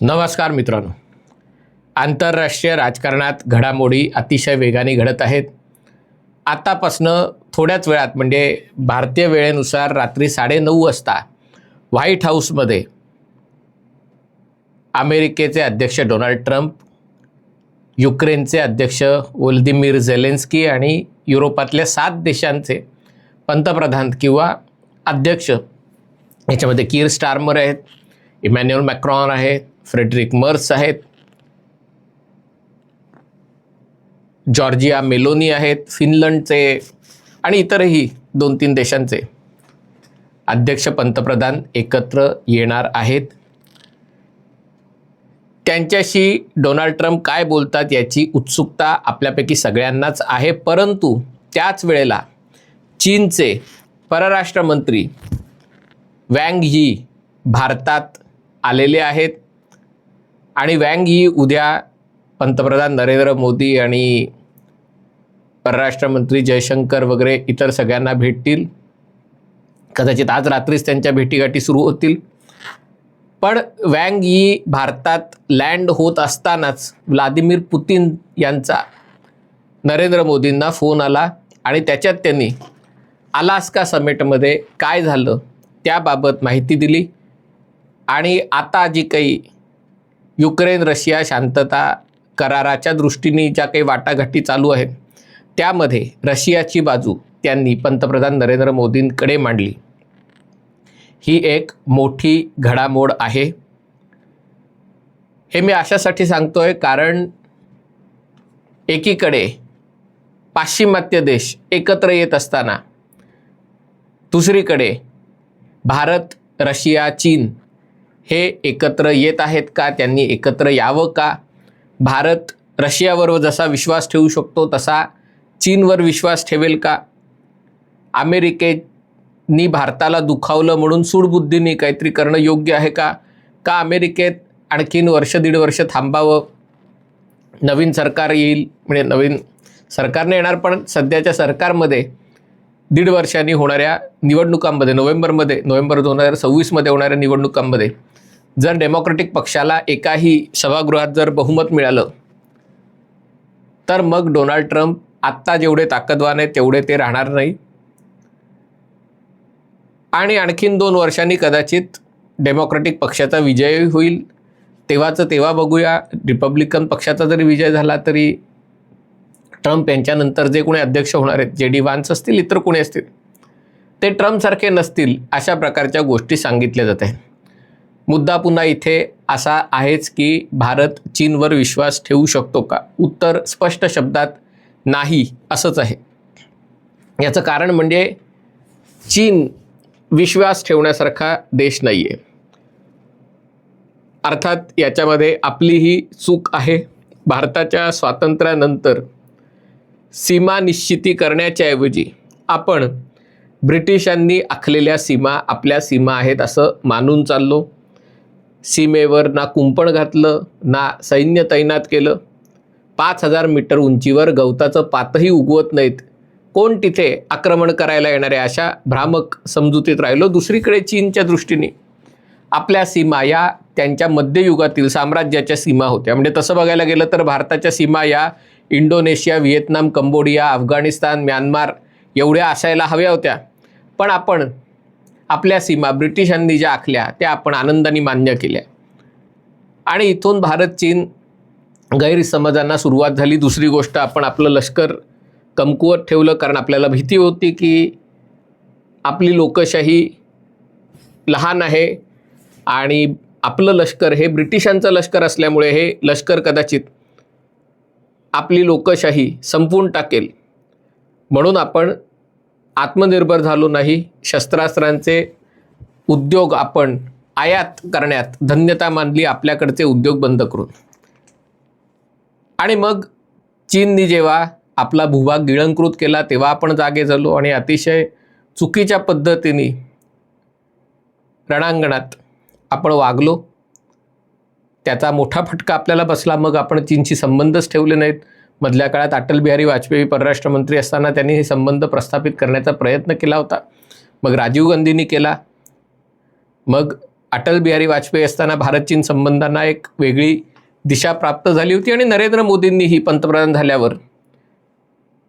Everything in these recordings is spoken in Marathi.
नमस्कार मित्रांनो. आंतरराष्ट्रीय राजकारणात घडामोडी अतिशय वेगाने घडत आहेत. आतापासनं थोड्याच वेळात म्हणजे भारतीय वेळेनुसार रात्री साडेनऊ वाजता व्हाईट हाऊसमध्ये अमेरिकेचे अध्यक्ष डोनाल्ड ट्रम्प युक्रेनचे अध्यक्ष वोल्दिमीर झेलेन्स्की आणि युरोपातल्या सात देशांचे पंतप्रधान किंवा अध्यक्ष याच्यामध्ये कीर स्टार्मर आहेत इमॅन्युअल मॅक्रॉन आहेत फ्रेडरिक मर्स आहेत. जॉर्जिया मेलोनी आहेत फिनलंडचे आणि इतरही दोन तीन देशांचे. अध्यक्ष पंतप्रधान एकत्र येणार आहेत. त्यांच्याशी डोनाल्ड ट्रम्प काय बोलतात याची उत्सुकता आपल्यापैकी सगळ्यांनाच आहे. परंतु त्याच वेळेला चीनचे परराष्ट्र मंत्री वँग ही भारतात आलेले आहेत. आणि वँग ही उद्या पंतप्रधान नरेंद्र मोदी आणि परराष्ट्रमंत्री जयशंकर वगैरे इतर सगळ्यांना भेटतील. कदाचित आज रात्रीच त्यांच्या भेटीगाठी सुरू होतील. पण वँग ही भारतात लँड होत असतानाच व्लादिमीर पुतीन यांचा नरेंद्र मोदींना फोन आला आणि त्याच्यात त्यांनी अलास्का समिटमध्ये काय झालं त्याबाबत माहिती दिली. आणि आता जी काही युक्रेन रशिया शांतता कराराच्या दृष्टीने ज्या काही वाटाघाटी चालू आहेत त्यामध्ये रशियाची बाजू त्यांनी पंतप्रधान नरेंद्र मोदींकडे मांडली. ही एक मोठी घडामोड आहे. हे मी अशासाठी सांगतोय कारण एकीकडे पाश्चिमात्य देश एकत्र येत असताना दुसरीकडे भारत रशिया चीन हे एकत्र येत आहेत का? त्यांनी एकत्र यावं का? भारत रशियावर जसा विश्वास ठेवू शकतो तसा चीनवर विश्वास ठेवेल का? अमेरिकेनी भारताला दुखावलं म्हणून सूडबुद्धीने काहीतरी करणं योग्य आहे का? का अमेरिकेत आणखीन वर्ष दीड वर्ष थांबावं? नवीन सरकार येईल म्हणजे नवीन सरकारने येणार पण सध्याच्या सरकारमध्ये दीड वर्षांनी होणाऱ्या निवडणुकांमध्ये नोव्हेंबरमध्ये नोव्हेंबर दोन हजार सव्वीसमध्ये होणाऱ्या निवडणुकांमध्ये जर डेमोक्रेटिक पक्षाला एकाही सभागृहात जर बहुमत मिळालं तर मग डोनाल्ड ट्रम्प आत्ता जेवढे ताकदवान आहे तेवढे ते राहणार नाही. आणि आणखीन दोन वर्षांनी कदाचित डेमोक्रेटिक पक्षाचा विजय होईल. तेव्हाचं तेव्हा बघूया. रिपब्लिकन पक्षाचा जरी विजय झाला तरी ट्रम्प यांच्यानंतर जे कोणी अध्यक्ष होणार आहेत जे डी वान्स असतील इतर कोणी असतील ते ट्रम्पसारखे नसतील अशा प्रकारच्या गोष्टी सांगितल्या जात आहेत. मुद्दा पुन्हा इथे असा आहेच की भारत चीनवर विश्वास ठेवू शकतो का? उत्तर स्पष्ट शब्दात नाही असंच आहे. याचं कारण म्हणजे चीन विश्वास ठेवण्यासारखा देश नाही आहे अर्थात याच्यामध्ये आपलीही चूक आहे. भारताच्या स्वातंत्र्यानंतर सीमा निश्चिती करण्याच्या ऐवजी आपण ब्रिटिशांनी आखलेल्या सीमा आपल्या सीमा आहेत असं मानून चाललो. सीमेवर ना कुंपण घातलं ना सैन्य तैनात केलं. पाच हजार मीटर उंचीवर गवताचं पातही उगवत नाहीत. कोण तिथे आक्रमण करायला येणारे अशा भ्रामक समजुतीत राहिलो दुसरीकडे चीनच्या दृष्टीने. आपल्या सीमा या त्यांच्या मध्ययुगातील साम्राज्याच्या सीमा होत्या. म्हणजे तसं बघायला गेलं तर भारताच्या सीमा या Indonesia Vietnam Cambodia Afghanistan Myanmar एवढ्या असायला हव्या होत्या. पण आपण आपल्या सीमा ब्रिटिशांनी ज्या आखल्या त्या आपण आनंदाने मान्य केल्या. आणि इथून भारत चीन गैरसमजांना सुरुवात झाली. दुसरी गोष्ट आपण आपलं लष्कर कमकुवत ठेवलं कारण आपल्याला भीती होती की आपली लोकशाही लहान आहे आणि आपलं लष्कर हे ब्रिटिशांचं लष्कर असल्यामुळे हे लष्कर कदाचित आपली लोकशाही संपवून टाकेल. म्हणून आपण आत्मनिर्भर झालो नाही शस्त्रास्त्रांचे उद्योग आपण आयात करण्यात धन्यता मानली आपल्याकडचे उद्योग बंद करून. आणि मग चीननी जेव्हा आपला भूभाग गिळंकृत केला तेव्हा आपण जागे झालो आणि अतिशय चुकीच्या पद्धतीने रणांगणात आपण वागलो. त्याचा मोठा फटका आपल्याला बसला मग आपण चीनशी संबंधच ठेवले नाहीत. मधल्या काळात अटल बिहारी वाजपेयी परराष्ट्र मंत्री असताना त्यांनी हे संबंध प्रस्थापित करण्याचा प्रयत्न केला होता. मग राजीव गांधींनी केला. मग अटल बिहारी वाजपेयी असताना भारत चीन संबंधांना एक वेगळी दिशा प्राप्त झाली होती आणि नरेंद्र मोदींनी ही पंतप्रधान झाल्यावर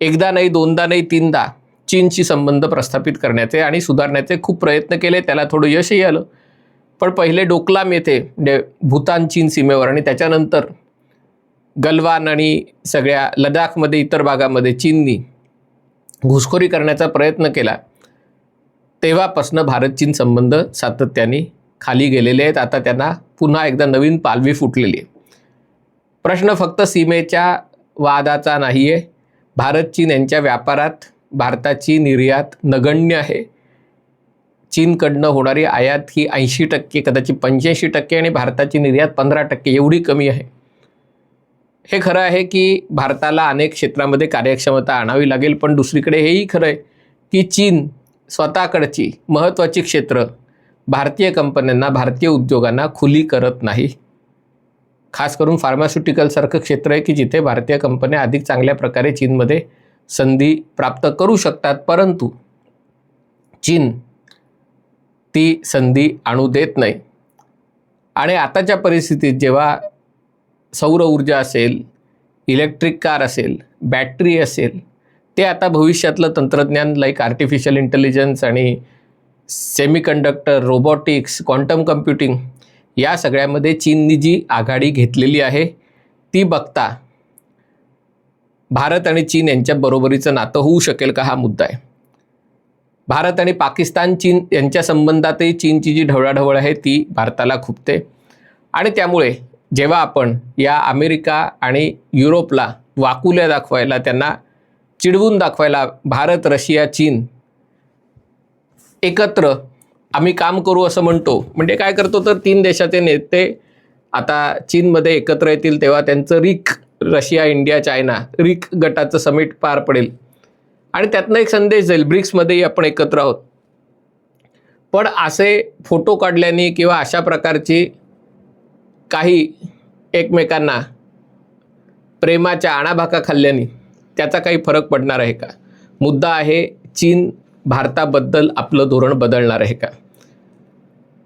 एकदा नाही दोनदा नाही तीनदा चीनशी संबंध प्रस्थापित करण्याचे आणि सुधारण्याचे खूप प्रयत्न केले. त्याला थोडं यशही आलं. पण पहिले डोकलाम येथे डे भूतान चीन सीमेवर आणि त्याच्यानंतर गलवान आणि सगळ्या लडाखमध्ये इतर भागामध्ये चीननी घुसखोरी करण्याचा प्रयत्न केला तेव्हापासनं भारत चीन संबंध सातत्याने खाली गेलेले आहेत. आता त्यांना पुन्हा एकदा नवीन पालवी फुटलेली आहे. प्रश्न फक्त सीमेच्या वादाचा नाही आहे भारत चीन यांच्या व्यापारात भारताची निर्यात नगण्य आहे. चीनकडनं होणारी आयात ही ऐंशी टक्के कदाचित पंच्याऐंशी टक्के आणि भारताची निर्यात पंधरा टक्के एवढी कमी आहे. हे खरं आहे की भारताला अनेक क्षेत्रामध्ये कार्यक्षमता आणावी लागेल पण दुसरीकडे हेही खरं आहे की चीन स्वतःकडची महत्त्वाची क्षेत्र भारतीय कंपन्यांना भारतीय उद्योगांना खुली करत नाही. खास करून फार्मास्युटिकलसारखं क्षेत्र आहे की जिथे भारतीय कंपन्या अधिक चांगल्या प्रकारे चीनमध्ये संधी प्राप्त करू शकतात परंतु चीन ती संधी आणू देत नाही. आणि आताच्या परिस्थितीत जेव्हा सौर ऊर्जा असेल इलेक्ट्रिक कार असेल बॅटरी असेल ते आता भविष्यातलं तंत्रज्ञान लाईक आर्टिफिशियल इंटेलिजन्स आणि सेमीकंडक्टर रोबोटिक्स क्वांटम कम्प्युटिंग या सगळ्यामध्ये चीननी जी आघाडी घेतलेली आहे ती बघता भारत आणि चीन यांच्या बरोबरीचं नातं होऊ शकेल का हा मुद्दा आहे. भारत आणि पाकिस्तान चीन यांच्या संबंधातही चीनची जी ढवळाढवळ आहे ती भारताला खुपते. आणि त्यामुळे जेव्हा आपण या अमेरिका आणि युरोपला वाकुल्या दाखवायला त्यांना चिडवून दाखवायला भारत रशिया चीन एकत्र आम्ही काम करू असं म्हणतो. म्हणजे काय करतो तर तीन देशाचे नेते आता चीनमध्ये एकत्र येतील तेव्हा त्यांचं RIC Russia India China RIC गटाचं समिट पार पडेल. आणि त्यातनं एक संदेश जाईल ब्रिक्समध्येही आपण एकत्र आहोत. पण असे फोटो काढल्याने किंवा अशा प्रकारची काही एकमेकांना प्रेमाच्या आणाभाका खाल्ल्याने त्याचा काही फरक पडणार आहे का? मुद्दा आहे चीन भारताबद्दल आपलं धोरण बदलणार आहे का?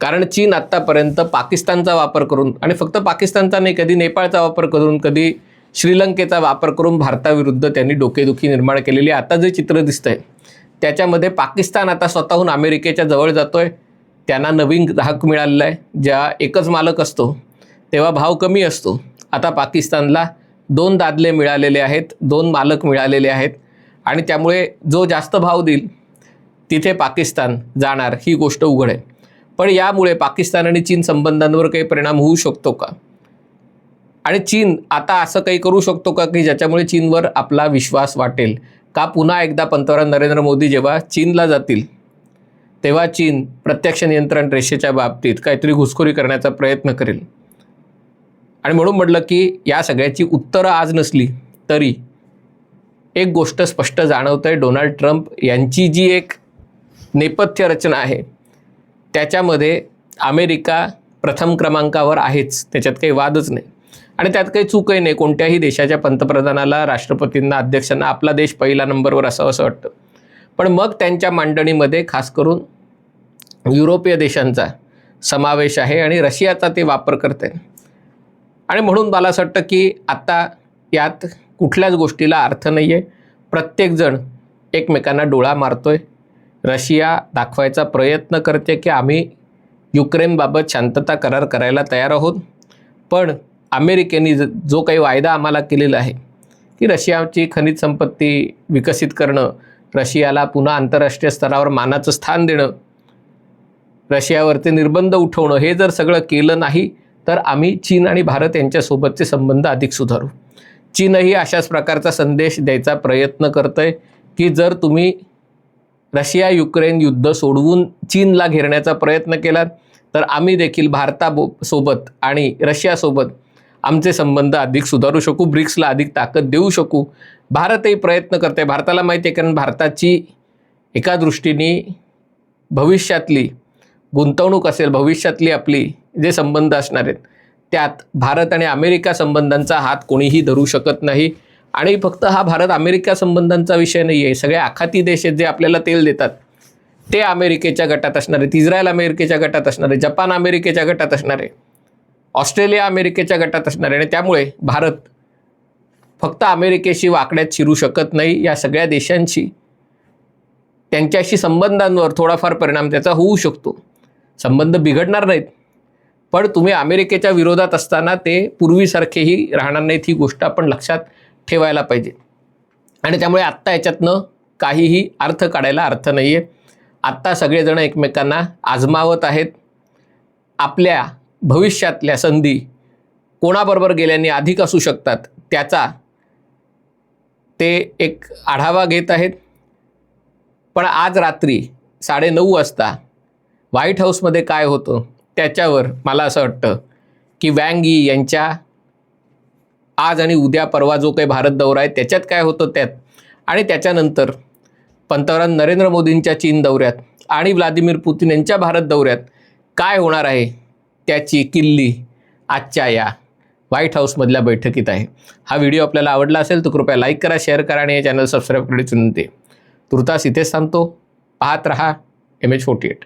कारण चीन आत्तापर्यंत पाकिस्तानचा वापर करून आणि फक्त पाकिस्तानचा नाही कधी नेपाळचा वापर करून कधी श्रीलंकेचा वापर करून भारताविरुद्ध त्यांनी डोकेदुखी निर्माण केलेली आता जे चित्र दिसतंय त्याच्यामध्ये पाकिस्तान आता स्वतःहून अमेरिकेच्या जवळ जातो आहे त्यांना नवीन ग्राहक मिळालेला आहे ज्या एकच मालक असतो. तेव्हा भाव कमी असतो. आता पाकिस्तानला दोन दादले मिळालेले आहेत दोन मालक मिळालेले आहेत आणि त्यामुळे जो जास्त भाव देईल तिथे पाकिस्तान जाणार ही गोष्ट उघड आहे. पण यामुळे पाकिस्तान आणि चीन संबंधांवर काही परिणाम होऊ शकतो का? आणि चीन आता असं काही करू शकतो का की ज्याच्यामुळे चीनवर आपला विश्वास वाटेल? का पुन्हा एकदा पंतप्रधान नरेंद्र मोदी जेव्हा चीनला जातील तेव्हा चीन प्रत्यक्ष नियंत्रण रेषेच्या बाबतीत काहीतरी घुसखोरी करण्याचा प्रयत्न करेल. आणि म्हणून म्हटलं की या सगळ्याची उत्तरं आज नसली तरी एक गोष्ट स्पष्ट जाणवतं आहे डोनाल्ड ट्रम्प यांची जी एक नेपथ्य रचना आहे त्याच्यामध्ये अमेरिका प्रथम क्रमांकावर आहेच. त्याच्यात काही वादच नाही. आणि त्यात काही चूकही नाही. कोणत्याही देशाच्या पंतप्रधानाला राष्ट्रपतींना अध्यक्षांना आपला देश पहिला नंबरवर असावं असं वाटतं. पण मग त्यांच्या मांडणीमध्ये खास करून युरोपीय देशांचा समावेश आहे आणि रशियाचा ते वापर करते आणि म्हणून मला असं वाटतं की आत्ता यात कुठल्याच गोष्टीला अर्थ नाही आहे प्रत्येकजण एकमेकांना डोळा मारतो आहे रशिया दाखवायचा प्रयत्न करते की आम्ही युक्रेनबाबत शांतता करार करायला तयार आहोत. पण अमेरिकेने ज- जो काही वायदा आम्हाला केलेला आहे की रशियाची खनिज संपत्ती विकसित करणं रशियाला पुन्हा आंतरराष्ट्रीय स्तरावर मानाचं स्थान देणं रशियावरती निर्बंध उठवणं हे जर सगळं केलं नाही तर आम्ही चीन आणि भारत यांच्यासोबतचे संबंध अधिक सुधारू. चीनही अशाच प्रकारचा संदेश द्यायचा प्रयत्न करतं आहे की जर तुम्ही रशिया युक्रेन युद्ध सोडवून चीनला घेरण्याचा प्रयत्न केलात तर आम्ही देखील भारताबो सोबत आणि रशियासोबत आमचे संबंध अधिक सुधारू शकू ब्रिक्सला अधिक ताकद देऊ शकू. भारतही प्रयत्न करते भारताला माहिती आहे कारण भारताची एका दृष्टीने भविष्यातली गुंतवणूक असेल भविष्यातली आपली जे संबंध असणार आहेत त्यात भारत आणि अमेरिका संबंधांचा हात कोणीही धरू शकत नाही. आणि फक्त हा भारत अमेरिका संबंधांचा विषय नाही आहे सगळे आखाती देश आहेत जे आपल्याला तेल देतात. ते अमेरिकेच्या गटात असणार आहेत इस्रायल अमेरिकेच्या गटात असणार आहे जपान अमेरिकेच्या गटात असणार आहे ऑस्ट्रेलिया अमेरिकेच्या गटात असणार आहे. आणि त्यामुळे भारत फक्त अमेरिकेशी वाकड्यात शिरू शकत नाही या सगळ्या देशांशी त्यांच्याशी संबंधांवर थोडाफार परिणाम त्याचा होऊ शकतो. संबंध बिघडणार नाहीत. पण तुम्ही अमेरिकेच्या विरोधात असताना ते पूर्वीसारखेही राहणार नाहीत ही गोष्ट आपण लक्षात ठेवायला पाहिजे. आणि त्यामुळे आत्ता याच्यातनं काहीही अर्थ काढायला अर्थ नाही आहे आत्ता सगळेजण एकमेकांना आजमावत आहेत. आपल्या भविष्यातल्या संधी कोणाबरोबर गेल्याने अधिक असू शकतात त्याचा ते एक आढावा घेत आहेत. पण आज रात्री साडेनऊ वाजता व्हाईट हाऊसमध्ये काय होतं? त्याच्यावर मला असं वाटतं की वँग यी यांच्या आज आणि उद्या परवा जो काही भारत दौरा आहे त्याच्यात काय होतं त्यात? आणि त्याच्यानंतर पंतप्रधान नरेंद्र मोदींच्या चीन दौऱ्यात आणि व्लादिमीर पुतीन यांच्या भारत दौऱ्यात काय होणार आहे? त्याची किल्ली आजच्या या व्हाईट हाऊसमधल्या बैठकीत आहे. हा व्हिडिओ आपल्याला आवडला असेल तर कृपया लाईक करा शेअर करा आणि हे चॅनल सबस्क्राईब करण्याची विनंती तुर्तास इथेच थांबतो. पाहत रहा. M H forty eight.